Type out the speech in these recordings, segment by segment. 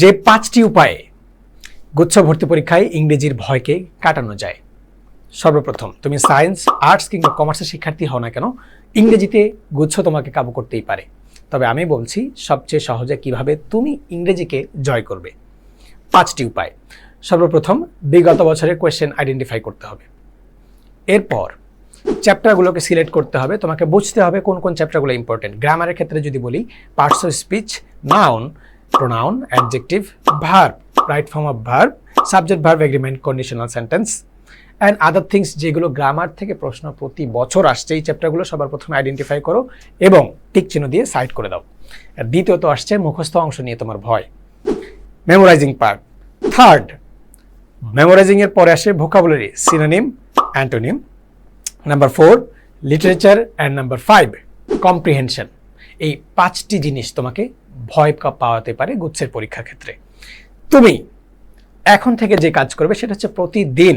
যে পাঁচটি উপায়ে গুচ্ছ ভর্তি পরীক্ষায় ইংরেজির ভয়কে কাটানো যায়। সর্বপ্রথম, তুমি সায়েন্স, আর্টস কিংবা কমার্সের শিক্ষার্থী হও না কেন, ইংরেজিতে গুচ্ছ তোমাকে কাবু করতেই পারে। তবে আমি বলছি, সবচেয়ে সহজে কীভাবে তুমি ইংরেজিকে জয় করবে। পাঁচটি উপায়। সর্বপ্রথম, বিগত বছরের কোয়েশ্চেন আইডেন্টিফাই করতে হবে। এরপর চ্যাপ্টারগুলোকে সিলেক্ট করতে হবে। তোমাকে বুঝতে হবে কোন কোন চ্যাপ্টারগুলো ইম্পর্টেন্ট গ্রামারের ক্ষেত্রে যদি বলি parts of speech noun pronoun adjective verb right form of verb subject verb agreement conditional sentence and other things যেগুলো গ্রামার থেকে প্রশ্ন প্রতি বছর আসছে, এই চ্যাপ্টারগুলো সবার প্রথমে আইডেন্টিফাই করো এবং টিক চিহ্ন দিয়ে সাইড করে দাও। দ্বিতীয়ত আসছে মুখস্থ অংশ নিয়ে তোমার ভয়। মেমোরাইজিং পার্ট থার্ড মেমোরাইজিং এর পরে আসে vocabulary synonym antonym number four literature and number five comprehension এই পাঁচটি জিনিস তোমাকে ভয় পাওয়াতে পারে গুচ্ছের পরীক্ষার ক্ষেত্রে। তুমি এখন থেকে যে কাজ করবে সেটা হচ্ছে প্রতিদিন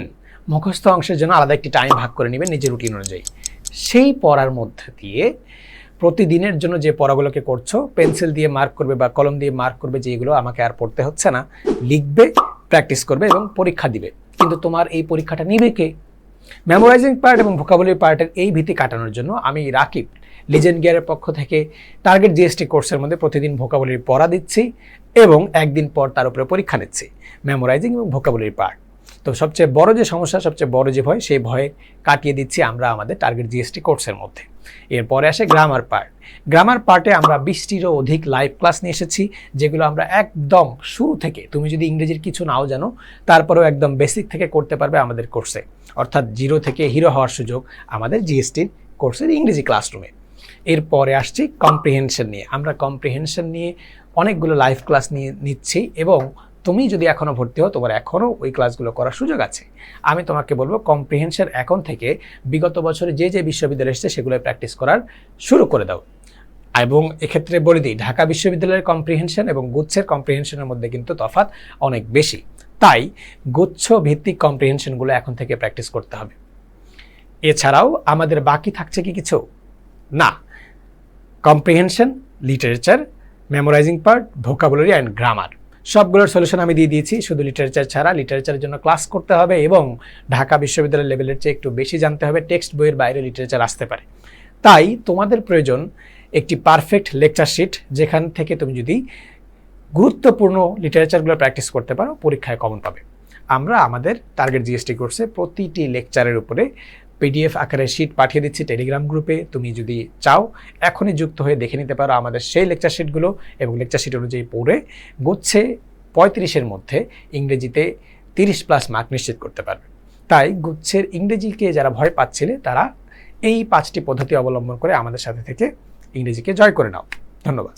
মুখস্থ অংশের জন্য আলাদা একটি টাইম ভাগ করে নেবে নিজের রুটিন অনুযায়ী। সেই পড়ার মধ্যে দিয়ে প্রতিদিনের জন্য যে পড়াগুলোকে করছ পেন্সিল দিয়ে মার্ক করবে বা কলম দিয়ে মার্ক করবে যে এগুলো আমাকে আর পড়তে হচ্ছে না, লিখবে প্র্যাকটিস করবে এবং পরীক্ষা দিবে। কিন্তু তোমার এই পরীক্ষাটা নিবে কে? মেমোরাইজিং পার্ট এবং ভোকাবুলারি পার্টের এই ভীতি কাটানোর জন্য আমি রাকিব লিজেন্ড গিয়ারের পক্ষ থেকে টার্গেট জিএসটি কোর্সের মধ্যে প্রতিদিন ভোকাবুলারি পড়া দিচ্ছি এবং একদিন পর তার উপরে পরীক্ষা নিচ্ছি মেমোরাইজিং এবং ভোকাবুলারি পার্ট তো সবচেয়ে বড় যে সমস্যা, সবচেয়ে বড় যে ভয়, সেই ভয়ে কাটিয়ে দিচ্ছি আমরা আমাদের টার্গেট জিএসটি কোর্সের মধ্যে। এরপরে আসে গ্রামার পার্ট গ্রামার পার্টে আমরা বিশটিরও অধিক লাইভ ক্লাস নিয়ে এসেছি, যেগুলো আমরা একদম শুরু থেকে, তুমি যদি ইংরেজির কিছু নাও জানো, তারপরেও একদম বেসিক থেকে করতে পারবে আমাদের কোর্সে অর্থাৎ জিরো থেকে হিরো হওয়ার সুযোগ আমাদের জিএসটির কোর্সের ইংরেজি ক্লাসরুমে এরপরে আসছি কম্প্রিহেনশন নিয়ে। আমরা কম্প্রিহেনশন নিয়ে অনেকগুলো লাইভ ক্লাস নিয়ে নিচ্ছি এবং তুমি যদি এখনও ভর্তি হও, তোমার এখনও ওই ক্লাসগুলো করার সুযোগ আছে। আমি তোমাকে বলব কম্প্রিহেনশন এখন থেকে বিগত বছরে যে যে বিশ্ববিদ্যালয় এসেছে সেগুলো প্র্যাকটিস করার শুরু করে দাও। এবং এক্ষেত্রে বলে দিই, ঢাকা বিশ্ববিদ্যালয়ের কম্প্রিহেনশন এবং গুচ্ছের কম্প্রিহেনশনের মধ্যে কিন্তু তফাৎ অনেক বেশি। তাই গুচ্ছ ভিত্তিক কম্প্রিহেনশনগুলো এখন থেকে প্র্যাকটিস করতে হবে। এছাড়াও আমাদের বাকি থাকছে কি কিছু? না। Comprehension literature memorizing part vocabulary and grammar সবগুলোর সলিউশন আমি দিয়ে দিয়েছি। শুধু লিটারেচার ছাড়া লিটারেচারের জন্য ক্লাস করতে হবে এবং ঢাকা বিশ্ববিদ্যালয়ের লেভেলের চেয়ে একটু বেশি জানতে হবে। টেক্সট বইয়ের বাইরে লিটারেচার আসতে পারে। তাই তোমাদের প্রয়োজন একটি পারফেক্ট লেকচার শিট যেখান থেকে তুমি যদি গুরুত্বপূর্ণ লিটারেচারগুলো প্র্যাকটিস করতে পারো, পরীক্ষায় কমন পাবে। আমরা আমাদের টার্গেট জিএসটি কোর্সে প্রতিটি লেকচারের উপরে পিডিএফ আকারে শিট পাঠিয়ে দিচ্ছি টেলিগ্রাম গ্রুপে তুমি যদি চাও, এখনই যুক্ত হয়ে দেখে নিতে পারো আমাদের সেই লেকচার শিটগুলো এবং লেকচার শিট অনুযায়ী পড়ে গুচ্ছে পঁয়ত্রিশের মধ্যে ইংরেজিতে তিরিশ প্লাস মার্ক নিশ্চিত করতে পারবে। তাই গুচ্ছের ইংরেজিকে যারা ভয় পাচ্ছিলে, তারা এই পাঁচটি পদ্ধতি অবলম্বন করে আমাদের সাথে থেকে ইংরেজিকে জয় করে নাও। ধন্যবাদ।